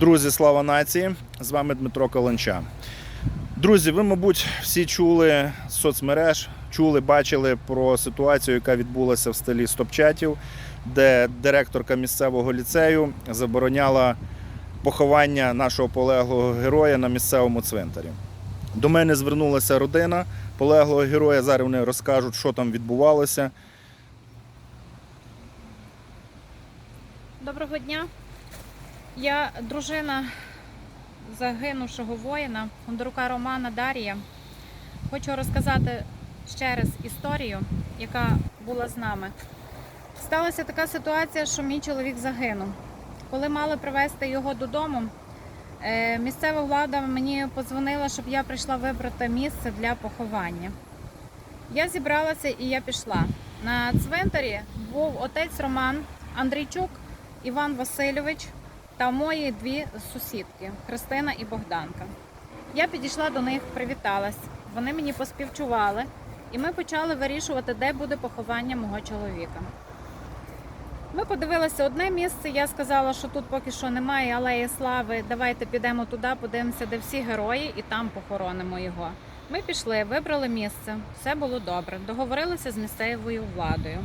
Друзі, слава нації! З вами Дмитро Каланча. Друзі, ви, мабуть, всі чули соцмереж, чули, бачили про ситуацію, яка відбулася в стилі стопчатів, де директорка місцевого ліцею забороняла поховання нашого полеглого героя на місцевому цвинтарі. До мене звернулася родина полеглого героя. Зараз вони розкажуть, що там відбувалося. Доброго дня. Я дружина загинувшого воїна Бондарука Романа Дарія. Хочу розказати ще раз історію, яка була з нами. Сталася така ситуація, що мій чоловік загинув. Коли мали привезти його додому, е, місцева влада мені подзвонила, щоб я прийшла вибрати місце для поховання. Я зібралася і я пішла. На цвинтарі був отець Роман Андрійчук, Іван Васильович та мої дві сусідки Христина і Богданка. Я підійшла до них, привіталась. Вони мені поспівчували, і ми почали вирішувати, де буде поховання мого чоловіка. Ми подивилися одне місце. Я сказала, що тут поки що немає алеї слави. Давайте підемо туди, подивимося, де всі герої, і там похоронимо його. Ми пішли, вибрали місце, все було добре. Договорилися з місцевою владою.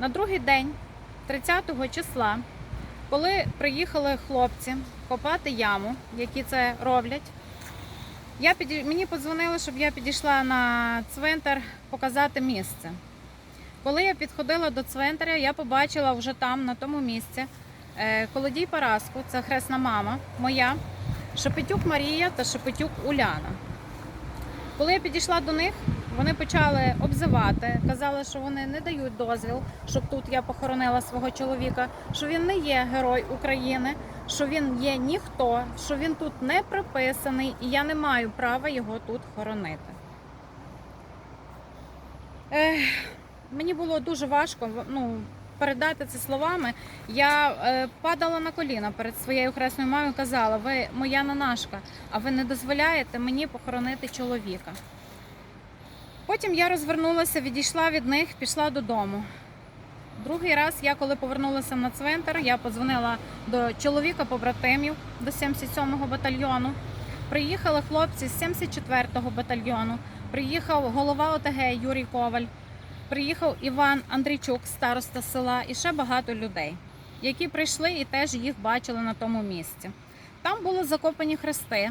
На другий день, 30 числа, коли приїхали хлопці копати яму, які це роблять, я піді... мені подзвонили, щоб я підійшла на цвинтар показати місце. Коли я підходила до цвинтаря, я побачила вже там, на тому місці, е, Колодій Параску, це хресна мама моя, Шепетюк Марія та Шепетюк Уляна. Коли я підійшла до них, вони почали обзивати, казали, що вони не дають дозвіл, щоб тут я похоронила свого чоловіка, що він не є герой України, що він є ніхто, що він тут не приписаний, і я не маю права його тут хоронити. Ех, мені було дуже важко ну, передати це словами. Я е, падала на коліна перед своєю хресною мамою казала: ви моя нанашка, а ви не дозволяєте мені похоронити чоловіка. Потім я розвернулася, відійшла від них, пішла додому. Другий раз, я коли повернулася на цвинтар, я подзвонила до чоловіка побратимів до 77-го батальйону. Приїхали хлопці з 74-го батальйону. Приїхав голова ОТГ Юрій Коваль. Приїхав Іван Андрійчук, староста села, і ще багато людей, які прийшли і теж їх бачили на тому місці. Там були закопані хрести,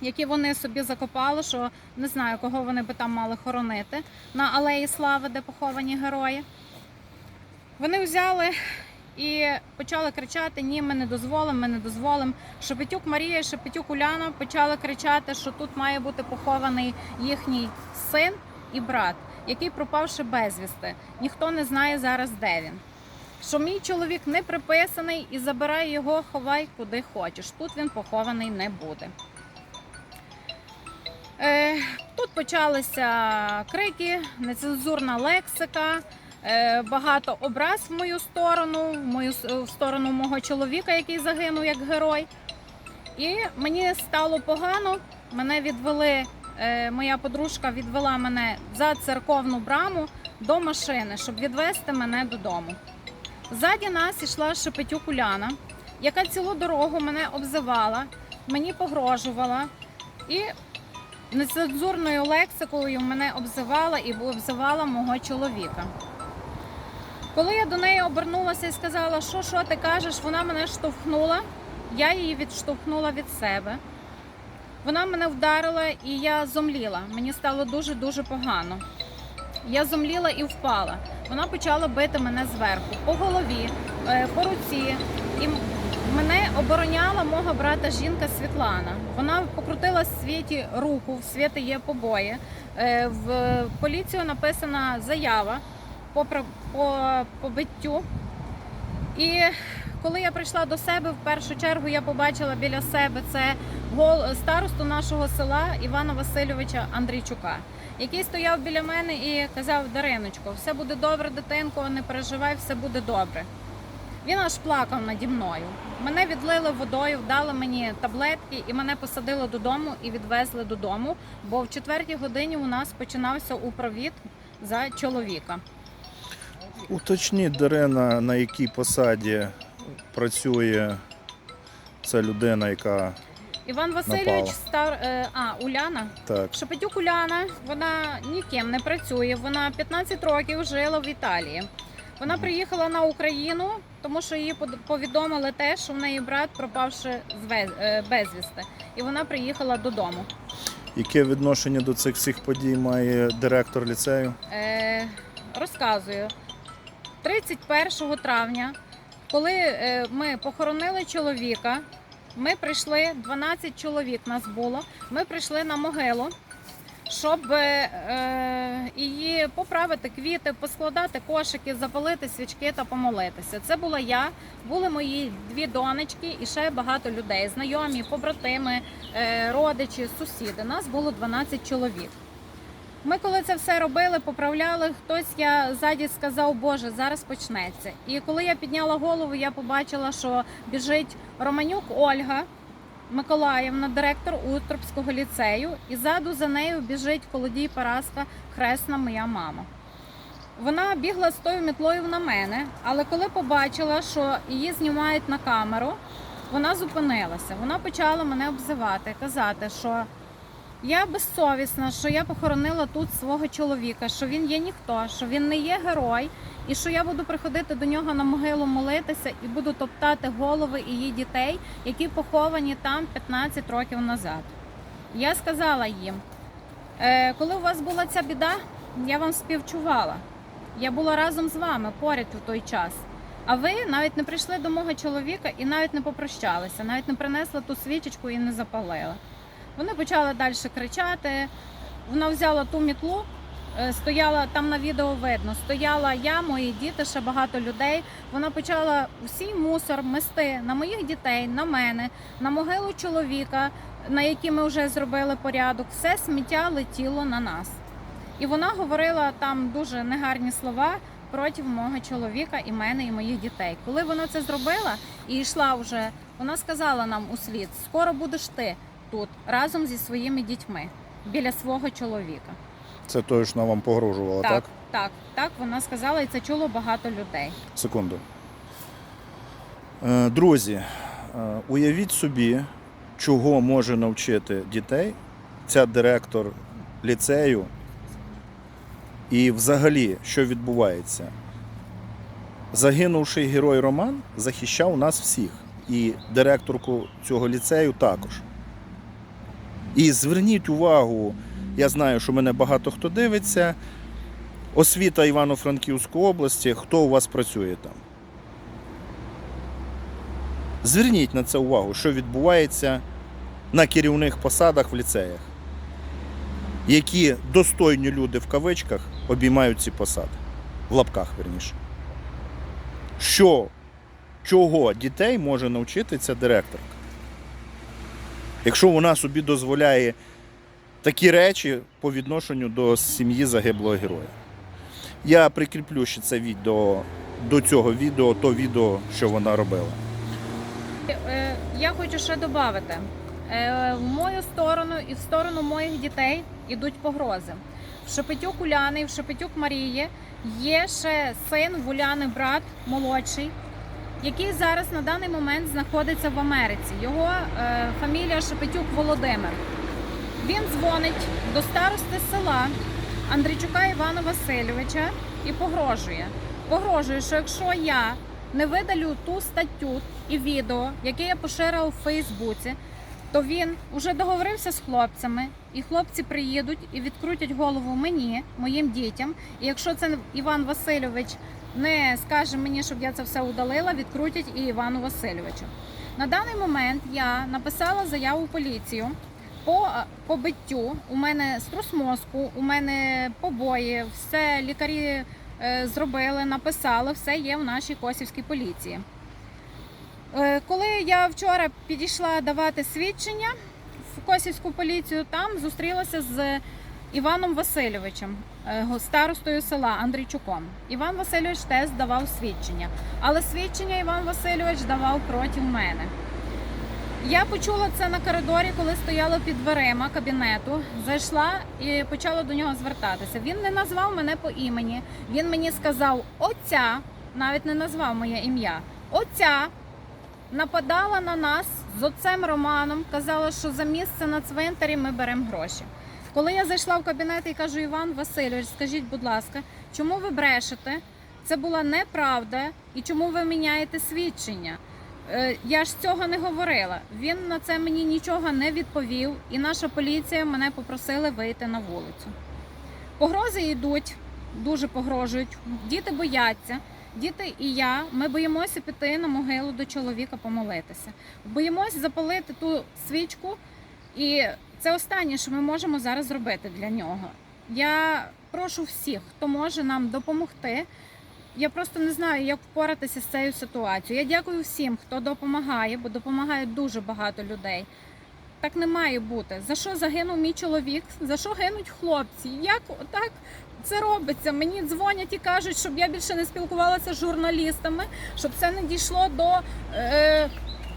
які вони собі закопали, що не знаю, кого вони би там мали хоронити на алеї слави, де поховані герої. Вони взяли і почали кричати: Ні, ми не дозволимо, ми не дозволимо. Шепетюк Марія Шепетюк Уляна почали кричати, що тут має бути похований їхній син і брат, який пропавши безвісти. Ніхто не знає зараз, де він. Що мій чоловік не приписаний і забирай його, ховай куди хочеш. Тут він похований не буде. Е, Тут почалися крики, нецензурна лексика, е, багато образ в мою сторону, в мою в сторону мого чоловіка, який загинув як герой. І мені стало погано. Мене відвели, е, моя подружка відвела мене за церковну браму до машини, щоб відвести мене додому. Ззаді нас йшла Шепетюк Уляна, яка цілу дорогу мене обзивала, мені погрожувала і нецензурною лексикою мене обзивала і обзивала мого чоловіка. Коли я до неї обернулася і сказала, що що ти кажеш, вона мене штовхнула, я її відштовхнула від себе. Вона мене вдарила і я зомліла. Мені стало дуже-дуже погано. Я зомліла і впала. Вона почала бити мене зверху, по голові, е, по руці. І мене обороняла мого брата жінка Світлана. Вона покрутила світі руку, в світі є побої. Е, В поліцію написана заява по, побиттю. І коли я прийшла до себе, в першу чергу я побачила біля себе це гол- старосту нашого села Івана Васильовича Андрійчука, який стояв біля мене і казав: Дариночко, все буде добре, дитинко, не переживай, все буде добре. Він аж плакав наді мною. Мене відлили водою, дали мені таблетки і мене посадили додому і відвезли додому. Бо в четвертій годині у нас починався упровід за чоловіка. Уточніть, Дарина, на якій посаді працює це людина, яка Іван Васильович, Напала. стар, е, а, Уляна. так. Шепетюк Уляна, вона ніким не працює. Вона 15 років жила в Італії. Вона приїхала на Україну, тому що її повідомили те, що в неї брат пропавши з е, безвісти. І вона приїхала додому. Яке відношення до цих всіх подій має директор ліцею? Е, розказую. 31 травня, коли е, ми похоронили чоловіка, ми прийшли, 12 чоловік нас було. Ми прийшли на могилу, щоб е, е, її поправити квіти, поскладати кошики, запалити свічки та помолитися. Це була я, були мої дві донечки і ще багато людей, знайомі, побратими, е, родичі, сусіди. Нас було 12 чоловік. Ми коли це все робили, поправляли, хтось я ззаді сказав, Боже, зараз почнеться. І коли я підняла голову, я побачила, що біжить Романюк Ольга Миколаївна, директор Утропського ліцею, і ззаду за нею біжить Колодій Параска, хресна моя мама. Вона бігла з тою мітлою на мене, але коли побачила, що її знімають на камеру, вона зупинилася. Вона почала мене обзивати, казати, що я безсовісна, що я похоронила тут свого чоловіка, що він є ніхто, що він не є герой, і що я буду приходити до нього на могилу молитися і буду топтати голови її дітей, які поховані там 15 років назад. Я сказала їм, «Е, коли у вас була ця біда, я вам співчувала. Я була разом з вами поряд у той час. А ви навіть не прийшли до мого чоловіка і навіть не попрощалися, навіть не принесли ту свічечку і не запалили. Вони почали далі кричати. Вона взяла ту мітлу, е, стояла там на відео видно. Стояла я, мої діти, ще багато людей. Вона почала усій мусор мести на моїх дітей, на мене, на могилу чоловіка, на якій ми вже зробили порядок. Все сміття летіло на нас. І вона говорила там дуже негарні слова проти мого чоловіка і мене, і моїх дітей. Коли вона це зробила і йшла вже, вона сказала нам у слід: скоро будеш ти тут разом зі своїми дітьми біля свого чоловіка. Це точно вам погрожувало, так? Так, так, так вона сказала, і це чуло багато людей. Секунду. Е, Друзі, е, уявіть собі, чого може навчити дітей ця директор ліцею і взагалі, що відбувається. Загинувший герой Роман захищав нас всіх, і директорку цього ліцею також. І зверніть увагу, я знаю, що мене багато хто дивиться. Освіта Івано-Франківської області, хто у вас працює там? Зверніть на це увагу, що відбувається на керівних посадах в ліцеях. Які достойні люди в кавичках обіймають ці посади. В лапках, верніше. Що, чого дітей може навчити ця директорка? Якщо вона собі дозволяє такі речі по відношенню до сім'ї загиблого героя. Я прикріплю ще це відео до цього відео, то відео, що вона робила. Е, Я хочу ще додати. В мою сторону і в сторону моїх дітей йдуть погрози. В Шепетюк Уляни в Шепетюк Марії є ще син в Уляни, брат молодший, який зараз на даний момент знаходиться в Америці. Його е, фамілія Шепетюк Володимир. Він дзвонить до старости села Андрійчука Івана Васильовича і погрожує. Погрожує, що якщо я не видалю ту статтю і відео, яке я поширила у Фейсбуці, то він вже договорився з хлопцями, і хлопці приїдуть і відкрутять голову мені, моїм дітям. І якщо це Іван Васильович не скаже мені, щоб я це все удалила, відкрутять і Івану Васильовичу. На даний момент я написала заяву поліцію по побиттю. У мене струс мозку, у мене побої, все лікарі е, зробили, написали, все є в нашій косівській поліції. Е, Коли я вчора підійшла давати свідчення в Косівську поліцію, там зустрілася з Іваном Васильовичем, старостою села Андрійчуком. Іван Васильович теж давав свідчення, але свідчення Іван Васильович давав проти мене. Я почула це на коридорі, коли стояла під дверима кабінету. Зайшла і почала до нього звертатися. Він не назвав мене по імені. Він мені сказав: оця, навіть не назвав моє ім'я. Оця нападала на нас з отцем Романом казала, що за місце на цвинтарі ми беремо гроші. Коли я зайшла в кабінет і кажу, Іван Васильович, скажіть, будь ласка, чому ви брешете? Це була неправда, і чому ви міняєте свідчення? Е, Я ж цього не говорила. Він на це мені нічого не відповів, і наша поліція мене попросили вийти на вулицю. Погрози йдуть, дуже погрожують. Діти бояться. Діти і я, ми боїмося піти на могилу до чоловіка помолитися. Боїмося запалити ту свічку, і це останнє, що ми можемо зараз зробити для нього. Я прошу всіх, хто може нам допомогти. Я просто не знаю, як впоратися з цією ситуацією. Я дякую всім, хто допомагає, бо допомагає дуже багато людей. Так не має бути. За що загинув мій чоловік? За що гинуть хлопці? Як так це робиться? Мені дзвонять і кажуть, щоб я більше не спілкувалася з журналістами, щоб це не дійшло до е,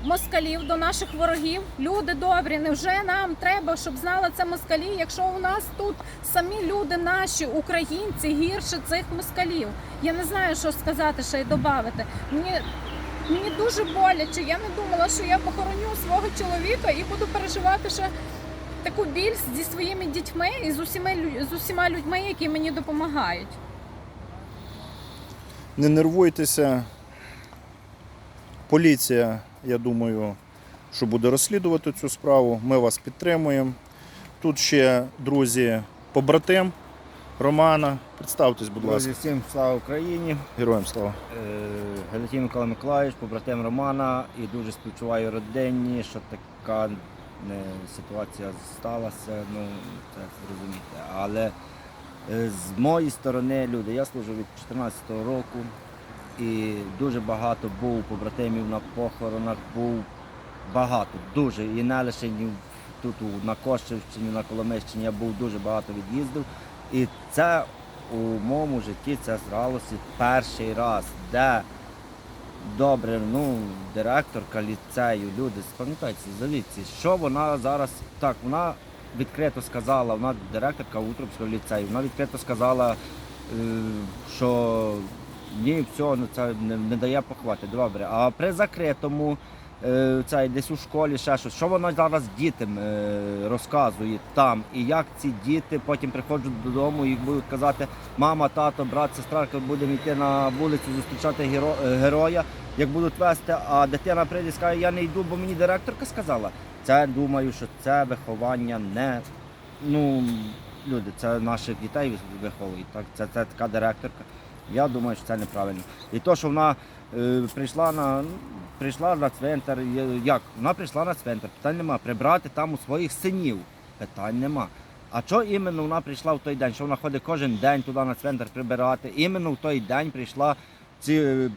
москалів, до наших ворогів. Люди добрі, невже нам треба, щоб знали це москалі, якщо у нас тут самі люди наші, українці, гірше цих москалів. Я не знаю, що сказати ще й додати. Мені Мені дуже боляче. Я не думала, що я похороню свого чоловіка і буду переживати ще таку біль зі своїми дітьми і з усіма, з усіма людьми, які мені допомагають. Не нервуйтеся. Поліція, я думаю, що буде розслідувати цю справу. Ми вас підтримуємо. Тут ще друзі, побратим Романа. Представтесь, будь ласка, Друзі, всім слава Україні. героям слава. Е, Микола Миколаївич, побратим Романа, і дуже співчуваю родині, що така ситуація сталася, ну це зрозуміти. Але е, з моєї сторони, люди, я служу від 14-го року і дуже багато був побратимів на похоронах, був багато, дуже. І не лише тут на Кошевщині, на Коломищині, я був дуже багато від'їздив. І це у моєму житті це зралося перший раз, де добре, ну, директорка ліцею, люди, спам'ятайте, завідці, що вона зараз так, вона відкрито сказала, вона директорка Утробського ліцею, вона відкрито сказала, е, що ні, все, ну, це не, не дає поховати. Добре. А при закритому е, це десь у школі ще щось. Що вона зараз дітям е, розказує там, і як ці діти потім приходять додому і будуть казати, мама, тато, брат, сестра, будемо йти на вулицю зустрічати геро- е, героя, як будуть вести, а дитина прийде і скаже, я не йду, бо мені директорка сказала. Це думаю, що це виховання не ну люди, це наших дітей виховують. Так, це, це така директорка. Я думаю, що це неправильно. І то, що вона е, прийшла на ну, прийшла на цвинтар, як? Вона прийшла на цвинтар, питань нема. Прибрати там у своїх синів, питань нема. А що іменно вона прийшла в той день? Що вона ходить кожен день туди на цвинтар прибирати? Іменно в той день прийшла ці е,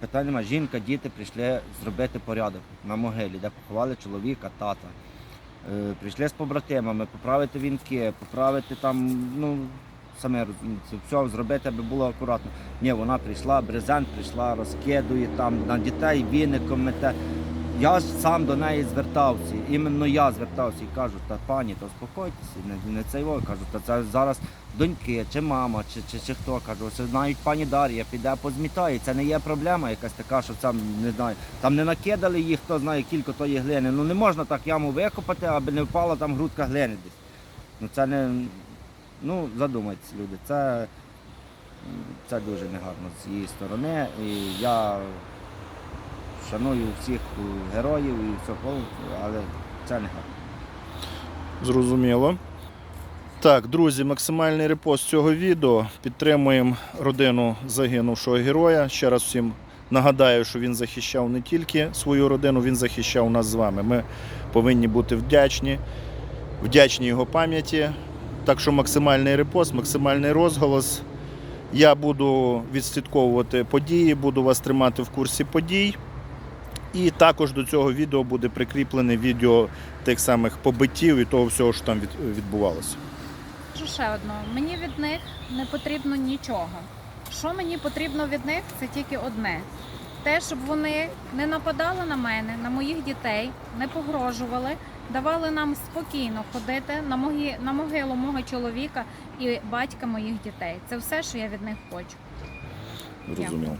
питань нема. Жінка, діти прийшли зробити порядок на могилі, де поховали чоловіка, тата. Е, Прийшли з побратимами, поправити вінки, поправити там, ну, саме все зробити, аби було акуратно. Ні, вона прийшла, брезент прийшла, розкидує там на дітей віником мете. Я сам до неї звертався, іменно я звертався і кажу, та пані, то успокойтеся, не, не цей вой, кажу, та це зараз доньки, чи мама, чи, чи, чи хто кажу, це навіть пані Дар'я піде позмітає. Це не є проблема якась така, що там не знаю, там не накидали їх, хто знає кілько тої глини. Ну не можна так яму викопати, аби не впала там грудка глини десь. Ну це не. Ну, задумайтесь, люди, це, це дуже негарно з її сторони. І я шаную всіх героїв і повністю, але це не гарно. Зрозуміло. Так, друзі, максимальний репост цього відео. Підтримуємо родину загинувшого героя. Ще раз всім нагадаю, що він захищав не тільки свою родину, він захищав нас з вами. Ми повинні бути вдячні, вдячні його пам'яті. Так що максимальний репост, максимальний розголос. Я буду відслідковувати події, буду вас тримати в курсі подій. І також до цього відео буде прикріплене відео тих самих побиттів і того всього, що там відбувалося. Ще одно, мені від них не потрібно нічого. Що мені потрібно від них, це тільки одне. Те, щоб вони не нападали на мене, на моїх дітей, не погрожували, давали нам спокійно ходити на, могі, на могилу мого чоловіка і батька моїх дітей. Це все, що я від них хочу. Зрозуміло.